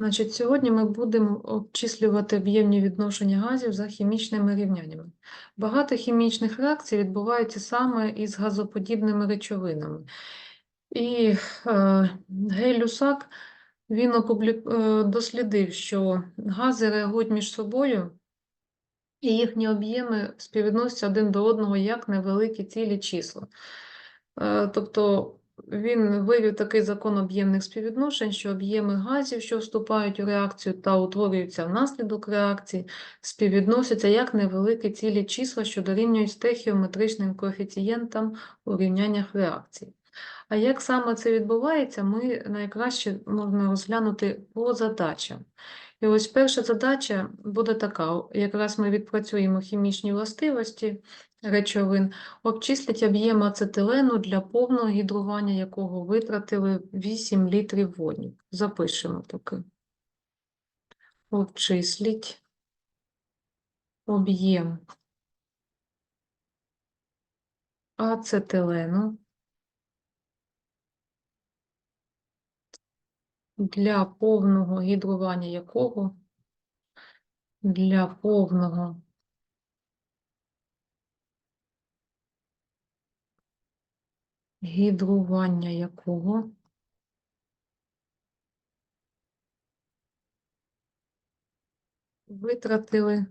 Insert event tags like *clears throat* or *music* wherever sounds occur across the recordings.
Значить, сьогодні ми будемо обчислювати об'ємні відношення газів за хімічними рівняннями. Багато хімічних реакцій відбуваються саме із газоподібними речовинами. І е, Гей-Люсак він опублі... е, дослідив, що гази реагують між собою, і їхні об'єми співвідносяться один до одного як невеликі цілі числа. Е, Тобто він вивів такий закон об'ємних співвідношень, що об'єми газів, що вступають у реакцію та утворюються внаслідок реакції, співвідносяться як невеликі цілі числа, що дорівнюють стехіометричним коефіцієнтам у рівняннях реакцій. А як саме це відбувається, ми найкраще можна розглянути по задачам. І ось перша задача буде така: якраз ми відпрацюємо хімічні властивості речовин, обчислять об'єм ацетилену для повного гідрування, якого витратили 8 літрів водню. Запишемо таки. Обчисліть об'єм ацетилену для повного гідрування якого? Для повного. Гідрування якого? Витратили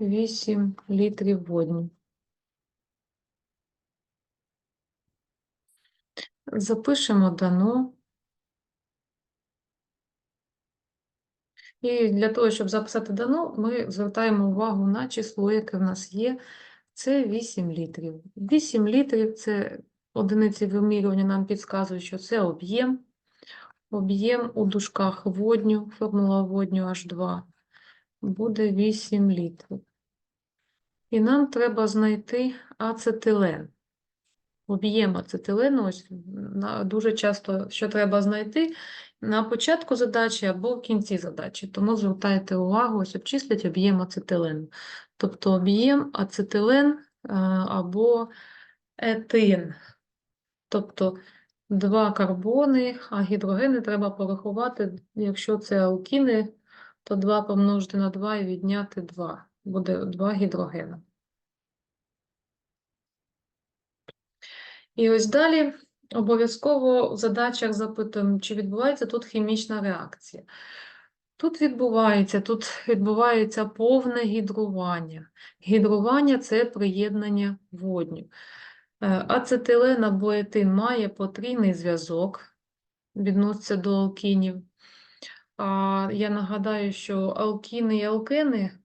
8 літрів водню. Запишемо дано. І для того, щоб записати дано, ми звертаємо увагу на число, яке в нас є. Це 8 літрів. 8 літрів це одиниці вимірювання нам підказують, що це об'єм. Об'єм у дужках водню, формула водню H2, буде 8 літрів. І нам треба знайти ацетилен. Об'єм ацетилену, ось дуже часто, що треба знайти на початку задачі або в кінці задачі. Тому звертайте увагу, ось обчислять об'єм ацетилену. Тобто об'єм ацетилен е, або етин. Тобто два карбони, а гідрогени треба порахувати, якщо це алкіни, то 2 помножити на 2 і відняти 2. Буде 2 гідрогена. І ось далі обов'язково в задачах запитуємо, чи відбувається тут хімічна реакція. Тут відбувається, тут відбувається повне гідрування. Гідрування – це приєднання водню. Е, Ацетилен або етин має потрійний зв'язок, відноситься до алкінів. А я нагадаю, що алкіни і алкени,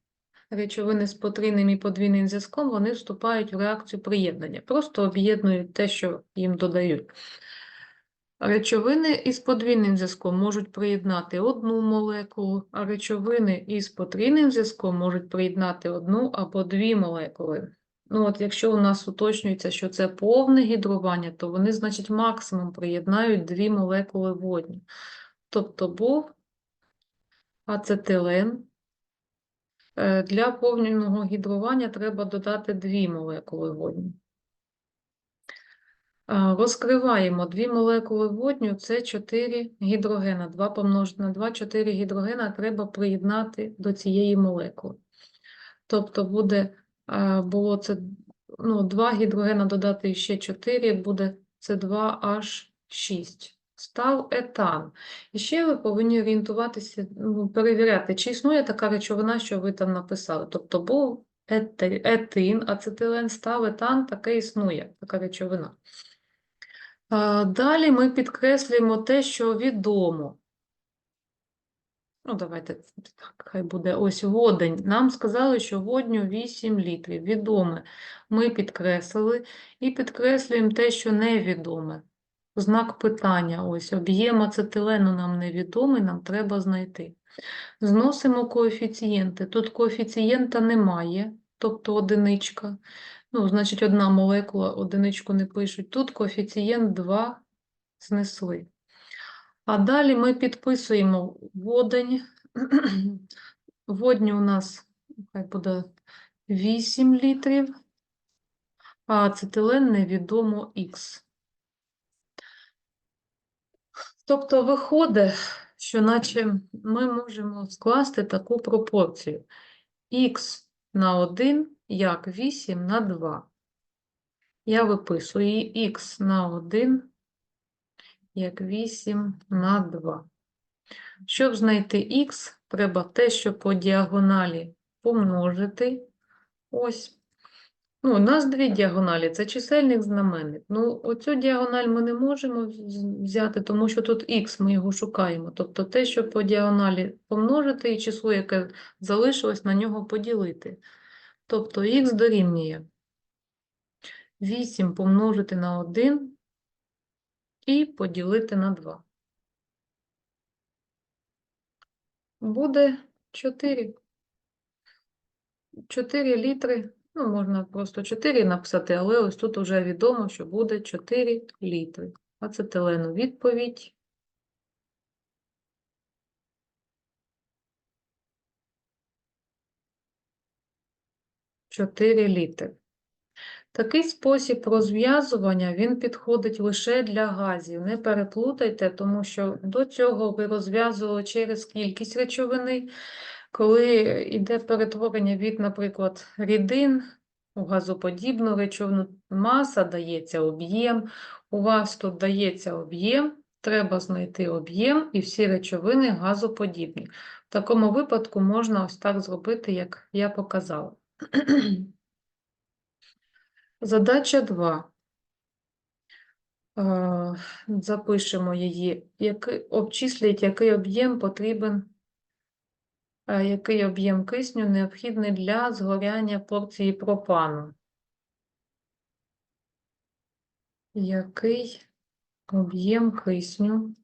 речовини з потрійним і подвійним зв'язком, вони вступають в реакцію приєднання, просто об'єднують те, що їм додають. Речовини із подвійним зв'язком можуть приєднати одну молекулу, а речовини із потрійним зв'язком можуть приєднати одну або дві молекули. Ну, от якщо у нас уточнюється, що це повне гідрування, то вони, значить, максимум приєднають дві молекули водню. Тобто був ацетилен. Е, Для повного гідрування треба додати дві молекули водню. Розкриваємо дві молекули водню, це 4 гідрогена. 2 помножити на 2, 4 гідрогена треба приєднати до цієї молекули. Тобто буде, а, було це, ну, 2 гідрогена додати ще 4, буде це 2H6. Став етан. І ще ви повинні орієнтуватися, ну, перевіряти, чи існує така речовина, що ви там написали. Тобто був етин, ацетилен, став етан, таке існує, така речовина. Далі ми підкреслюємо те, що відомо. Ну, давайте так, хай буде ось водень. Нам сказали, що водню 8 літрів. Відоме. Ми підкреслили і підкреслюємо те, що невідоме. Знак питання. Ось об'єм ацетилену нам невідомий, нам треба знайти. Зносимо коефіцієнти. Тут коефіцієнта немає, тобто одиничка. Ну, значить, одна молекула, одиничку не пишуть. Тут коефіцієнт 2 знесли. А далі ми підписуємо водень. *clears throat* Водню у нас хай буде 8 літрів, а ацетилен невідомо Х. Тобто виходить, що наче ми можемо скласти таку пропорцію х на 1 як 8 на 2. Я виписую х на 1 як 8 на 2. Щоб знайти х, треба те, що по діагоналі помножити. Ось. Ну, у нас дві діагоналі, це чисельник знаменник. Ну, оцю діагональ ми не можемо взяти, тому що тут х, ми його шукаємо. Тобто те, що по діагоналі помножити, і число, яке залишилось, на нього поділити. Тобто х дорівнює 8 помножити на 1 і поділити на 2. Буде 4. 4 літри. Ну, можна просто 4 написати, але ось тут вже відомо, що буде 4 літри. Ацетилену відповідь. Чотири літри. Такий спосіб розв'язування він підходить лише для газів. Не переплутайте, тому що до цього ви розв'язували через кількість речовини. Коли йде перетворення від, наприклад, рідин у газоподібну речовину, маса дається об'єм, у вас тут дається об'єм, треба знайти об'єм і всі речовини газоподібні. В такому випадку можна ось так зробити, як я показала. *clears throat* Задача 2. Е, Запишемо її. Який, обчисліть, який об'єм потрібен, який об'єм кисню необхідний для згоряння порції пропану. Який об'єм кисню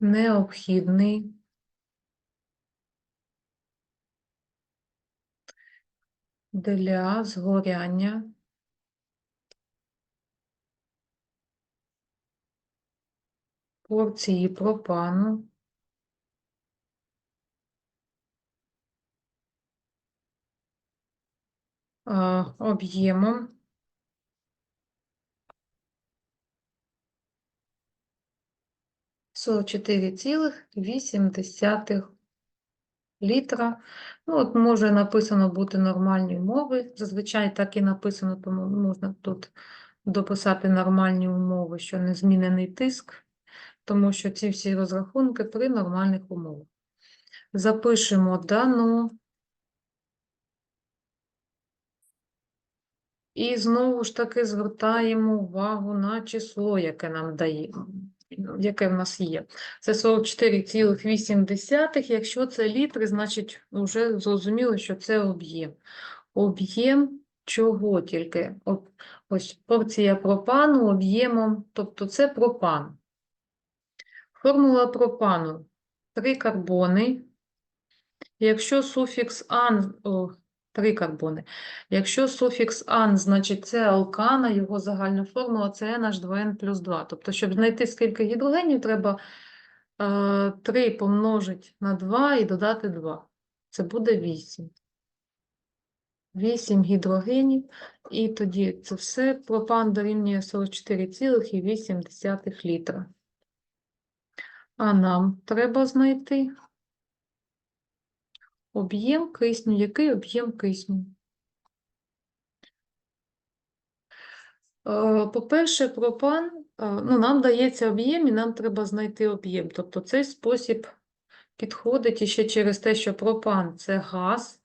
необхідний для згоряння порції пропану об'ємом сорок літра. Ну, от може написано бути нормальні умови. Зазвичай так і написано, тому можна тут дописати нормальні умови, що не змінений тиск, тому що ці всі розрахунки при нормальних умовах. Запишемо дану. І знову ж таки звертаємо увагу на число, яке нам дає, яке в нас є. Це 44,8. Якщо це літри, значить вже зрозуміло, що це об'єм. Об'єм чого тільки? Ось порція пропану об'ємом, тобто це пропан. Формула пропану. Три карбони. Якщо суфікс ан, о, три карбони. Якщо суфікс ан, значить це алкана, його загальна формула це NH2N плюс 2. Тобто, щоб знайти скільки гідрогенів, треба е, 3 помножити на 2 і додати 2. Це буде 8. 8 гідрогенів, і тоді це все пропан дорівнює 44,8 літра. А нам треба знайти об'єм кисню. Який об'єм кисню? Е, По-перше, пропан, е, ну, нам дається об'єм, і нам треба знайти об'єм. Тобто цей спосіб підходить іще через те, що пропан це газ,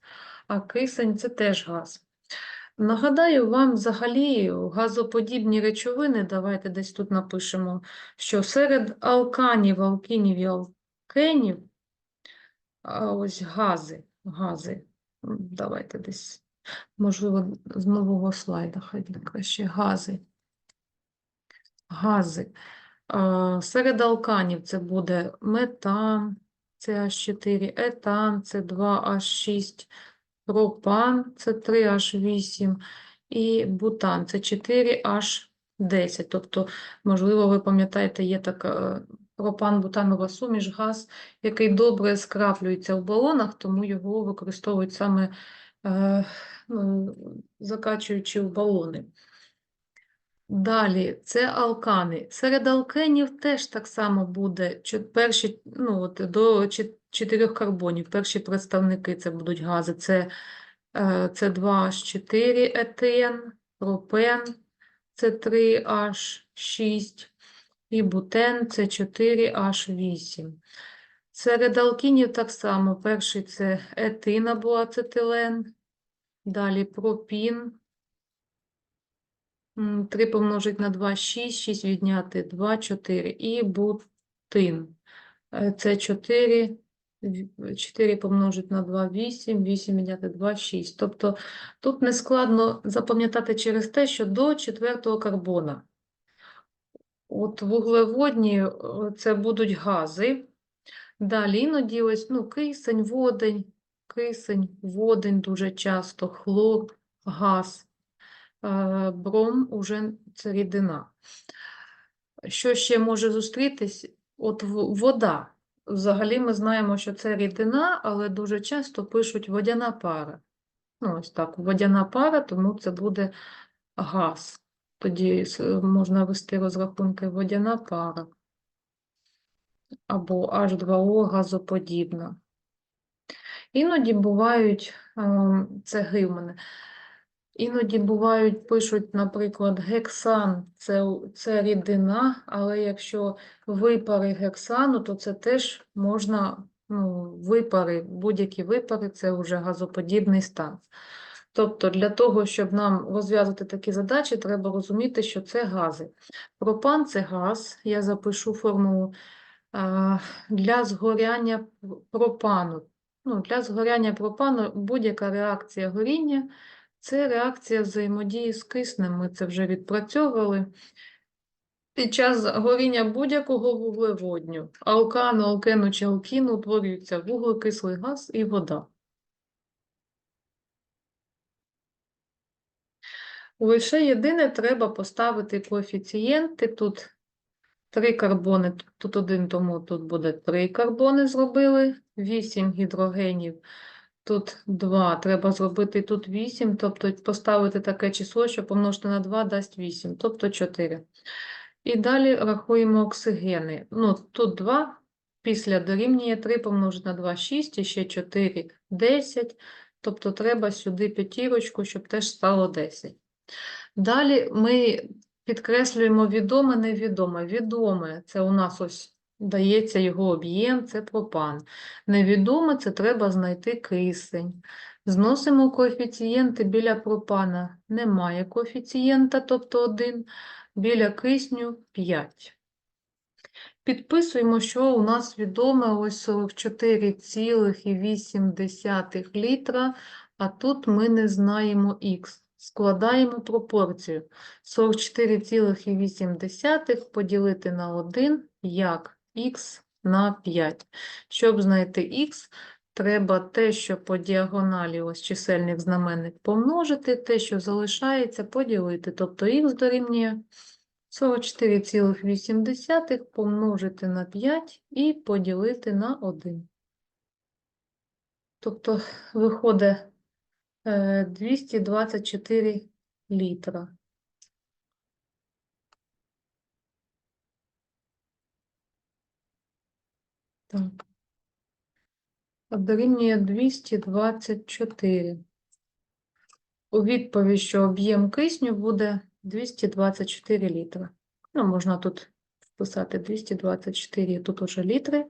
а кисень це теж газ. Нагадаю вам взагалі газоподібні речовини, давайте десь тут напишемо, що серед алканів, алкінів і алкенів, ось гази, гази, давайте десь, можливо, з нового слайда, хай краще, гази. Гази. Серед алканів це буде метан, це H4, етан, це 2H6, пропан, це 3H8 і бутан, це 4H10. Тобто, можливо, ви пам'ятаєте, є така пропан-бутанова суміш, газ, який добре скраплюється в балонах, тому його використовують саме е, ну, закачуючи в балони. Далі, це алкани. Серед алкенів теж так само буде перші, ну, от, до чотирьох карбонів. Перші представники це будуть гази. Це е, С2H4 етен, пропен, С3H6 і бутен, С4H8. Серед алкінів так само. Перший це етин або ацетилен, далі пропін, 3 помножить на 2 – 6, 6 відняти 2 – 4 і бутин. Е, Це 4, 4 помножить на 2 – 8, 8 відняти 2 – 6. Тобто тут не складно запам'ятати через те, що до четвертого карбона. От вуглеводні е, це будуть гази. Далі іноді ось, ну, кисень, водень, кисень, водень дуже часто, хлор, газ. Е, Бром уже це рідина. Що ще може зустрітись? От вода. Взагалі ми знаємо, що це рідина, але дуже часто пишуть водяна пара. Ну, ось так, водяна пара, тому це буде газ. Тоді можна вести розрахунки водяна пара або H2O газоподібна. Іноді бувають, ем, це Г в мене, іноді бувають, пишуть, наприклад, гексан це, це рідина, але якщо випари гексану, то це теж можна, ну, випари, будь-які випари, це вже газоподібний стан. Тобто для того, щоб нам розв'язати такі задачі, треба розуміти, що це гази. Пропан – це газ, я запишу формулу. Для згоряння пропану. Ну, для згоряння пропану будь-яка реакція горіння – це реакція взаємодії з киснем. Ми це вже відпрацьовували. Під час горіння будь-якого вуглеводню, алкану, алкену чи алкіну утворюється вуглекислий газ і вода. Лише єдине треба поставити коефіцієнти. Тут три карбони, тут один, тому тут буде три карбони зробили, вісім гідрогенів, тут два, треба зробити тут вісім, тобто поставити таке число, що помножити на 2 дасть 8, тобто 4. І далі рахуємо оксигени. Ну, тут 2, після дорівнює 3 помножити на 2 – 6, і ще 4 – 10, тобто треба сюди п'ятірочку, щоб теж стало 10. Далі ми підкреслюємо відоме, невідоме. Відоме – це у нас ось дається його об'єм, це пропан. Невідоме – це треба знайти кисень. Зносимо коефіцієнти біля пропана. Немає коефіцієнта, тобто 1. Біля кисню 5. Підписуємо, що у нас відоме ось 44,8 літра, а тут ми не знаємо х. Складаємо пропорцію. 44,8 поділити на 1 як х на 5. Щоб знайти х, треба те, що по діагоналі ось чисельник знаменник помножити, те, що залишається, поділити. Тобто х дорівнює 44,8 помножити на 5 і поділити на 1. Тобто виходить е, 224 літра. Так. Дорівнює 224. У відповідь, що об'єм кисню буде 224 літра. Ну, можна тут вписати 224, тут уже літри.